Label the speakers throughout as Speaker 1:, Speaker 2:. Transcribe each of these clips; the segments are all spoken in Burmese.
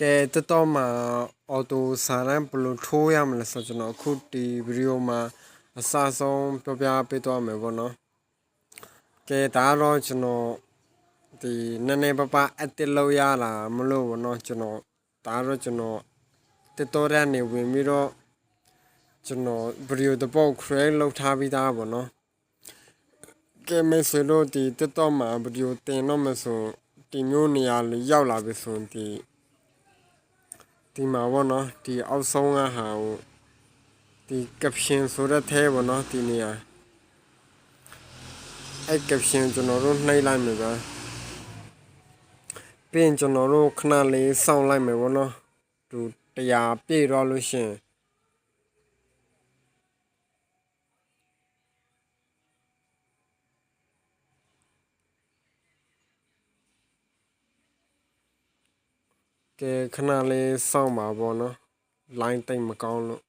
Speaker 1: ကဲတတော်မှာအော်တိုစာရန်ဘယ်လိုထိုးရမလဲဆိုတော့ကျွန်တော်အခုဒီဗီဒီယိုမှာအစဆုံးပြောပြပေးသွားမယ်ပေါ့နော်ကဲဒါတော့ကျွန်တော်ဒီနည်းနည်းပပအက်တစ်လောက်ရလာမလို့ပေါ့နော်ကျွန်တော်ဒါတော့ကျွန်တော်တက်တော်ရနေဝင်ပြီးတော့ကျွန်တော်ဗီဒီယိုတစ်ပုတ် create လုပ်ထားပြီးသားပေါ့နော်ကဲမဆိုလို့ဒီတက်တော်မှာဗီဒီယိုတင်တော့မဆိုဒီမျိုးနေရာလေးရောက်လာပြီဆိုရင်ဒီ ဒီမှာပေါ့နော်ဒီအောက်ဆုံးကဟာဟိုဒီ caption ဆိုတဲ့အဲပေါ့နော်ဒီနေရာအဲ caption ကျွန်တော်တို့နှိပ်လိုက်မယ်ဗျာပြီးရင်ကျွန်တော်တို့ခဏလေးစောင့်လိုက်မယ်ပေါ့နော်သူတရားပြည့်တော့လို့ရှရင် ကဲခဏလေးစောင့်ပါပေါ့နော် line တိတ်မကောင်းလို့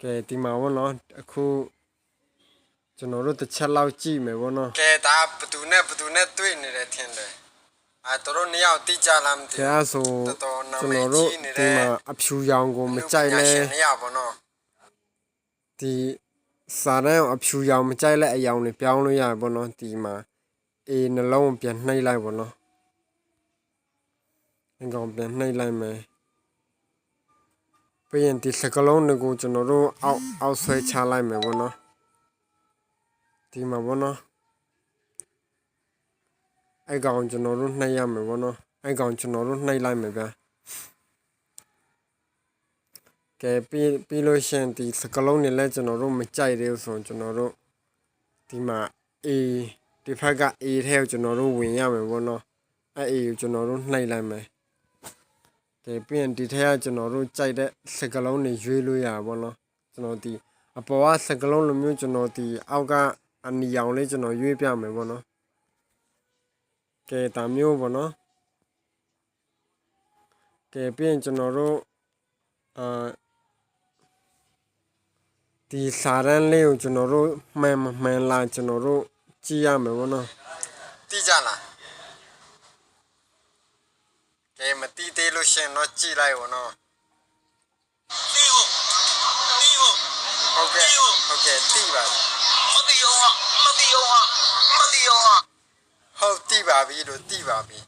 Speaker 1: ကဲဒီမှာပေါ့နော်အခုကျွန်တော်တို့တစ်ချက်လောက်ကြည့်မယ်ပေါ့နော်ကဲဒါဘသူနဲ့ဘသူနဲ့တွေ့နေတယ်ထင်တယ်အဲတို့တို့နှစ်ယောက်တိကျလားမသိဘူးကဲအဲ့ဆိုကျွန်တော်တို့ဒီမှာအဖြူရောင်ကိုမကြိုက်လဲနှစ်ယောက်ပေါ့နော်ဒီစာရန်အဖြူရောင်မကြိုက်လဲအယောင်တွေပြောင်းလို့ရတယ်ပေါ့နော်ဒီမှာအေးနှလုံးပြန်နှိပ်လိုက်ပေါ့နော် အင်ကောင်ပြန်နှိပ်လိုက်မယ်ပြီးရင်ဒီစကလုံးတွေကိုကျွန်တော်တို့အောက်အောက်ဆွဲချလိုက်မယ်ပေါ့နော်ဒီမှာပေါ့နော်အဲ့ကောင်ကျွန်တော်တို့နှိပ်ရမယ်ပေါ့နော်အဲ့ကောင်ကျွန်တော်တို့နှိပ်လိုက်မယ်ဗျာကဲပြီးပြီးလို့ရှရင်ဒီစကလုံးတွေလည်းကျွန်တော်တို့မကြိုက်သေးဘူးဆိုရင်ကျွန်တော်တို့ဒီမှာ A ဒီဖက်က A ထဲကိုကျွန်တော်တို့ဝင်ရမယ်ပေါ့နော်အဲ့ A ကိုကျွန်တော်တို့နှိပ်လိုက်မယ် ကဲပြီးရင်ဒီထက်ကကျွန်တော်တို့ကြိုက်တဲ့စကလုံးတွေရွေးလို့ရပါဘောနော်ကျွန်တော်ဒီအပေါ်ကစကလုံးလိုမျိုးကျွန်တော်ဒီအောက်ကအနီရောင်လေးကျွန်တော်ရွေးပြမယ်ပေါ့နော်ကဲဒါမျိုးပေါ့နော်ကဲပြီးရင်ကျွန်တော်တို့အာဒီစာရန်လေးကိုကျွန်တော်တို့မှန်မမှန်လားကျွန်တော်တို့ကြည့်ရမယ်ပေါ့နော်တိကြလား ကဲမတီးသေးလို့ရှရင်တော့ကြည်လိုက်ပါတော့
Speaker 2: တီးဖို့တီးဖို့
Speaker 1: ဟုတ်ကဲ့ဟုတ်ကဲ့တီးပါပြီ
Speaker 2: မတီးအောင်ဟာမတီးအောင်ဟာမတီးအောင်ဟာ
Speaker 1: ဟုတ်တီးပါပြီလို့တီးပါပြီ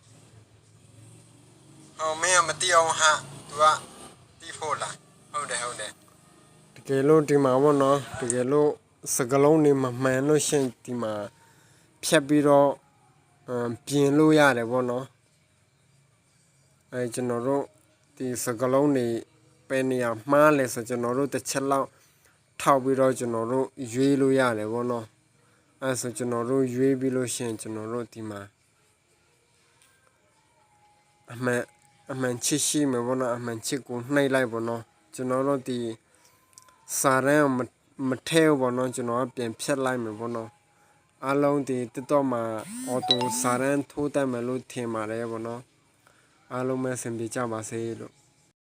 Speaker 1: ဟောမင်းကမတီးအောင်ဟာ तू ကတီးဖို့လားဟုတ်တယ်ဟုတ်တယ်တကယ်လို့ဒီမှာပေါ့နော်တကယ်လို့စကလုံးနေမမှန်လို့ရှရင်ဒီမှာဖြတ်ပြီးတော့အမ်ပြင်လို့ရတယ်ပေါ့နော် အဲကျွန်တော်တို့ဒီစကလုံးနေပဲနေရာမှားလဲဆိုကျွန်တော်တို့တစ်ချက်လောက်ထောက်ပြီးတော့ကျွန်တော်တို့ရွေးလို့ရတယ်ပေါ့နော်အဲဆိုကျွန်တော်တို့ရွေးပြီးလို့ရှရင်ကျွန်တော်တို့ဒီမှာအမှန်အမှန်ချစ်ရှိမယ်ပေါ့နော်အမှန်ချစ်ကိုနှိပ်လိုက်ပေါ့နော်ကျွန်တော်တို့ဒီစာရန်မမထဲဘူးပေါ့နော်ကျွန်တော်ကပြန်ဖြတ်လိုက်မယ်ပေါ့နော်အားလုံးဒီတက်တော့မှာအော်တိုစာရန်ထိုးတတ်မယ်လို့ထင်ပါတယ်ပေါ့နော် အားလုံးပဲအဆင်ပြေကြပါစေလို့